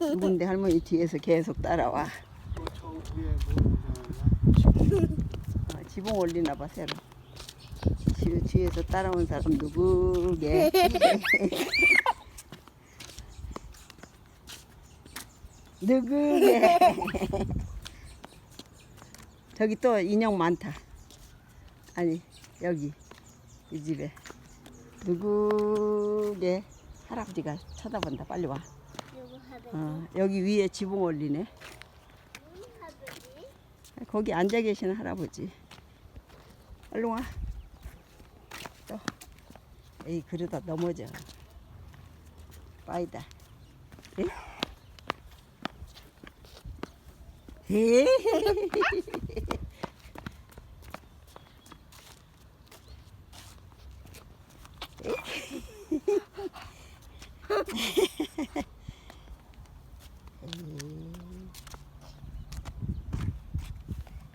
누군데 할머니 뒤에서 계속 따라와. 어, 지붕 올리나 봐 새로. 뒤, 뒤에서 따라온 사람 누구게? 누구게? 저기 또 인형 많다. 아니 여기 이 집에 누구게? 할아버지가 쳐다본다. 빨리 와. 어, 여기 위에 지붕 올리네. 거기 앉아 계시는 할아버지. 얼른 와. 또. 에이, 그러다 넘어져. 빠이다. 예? 에?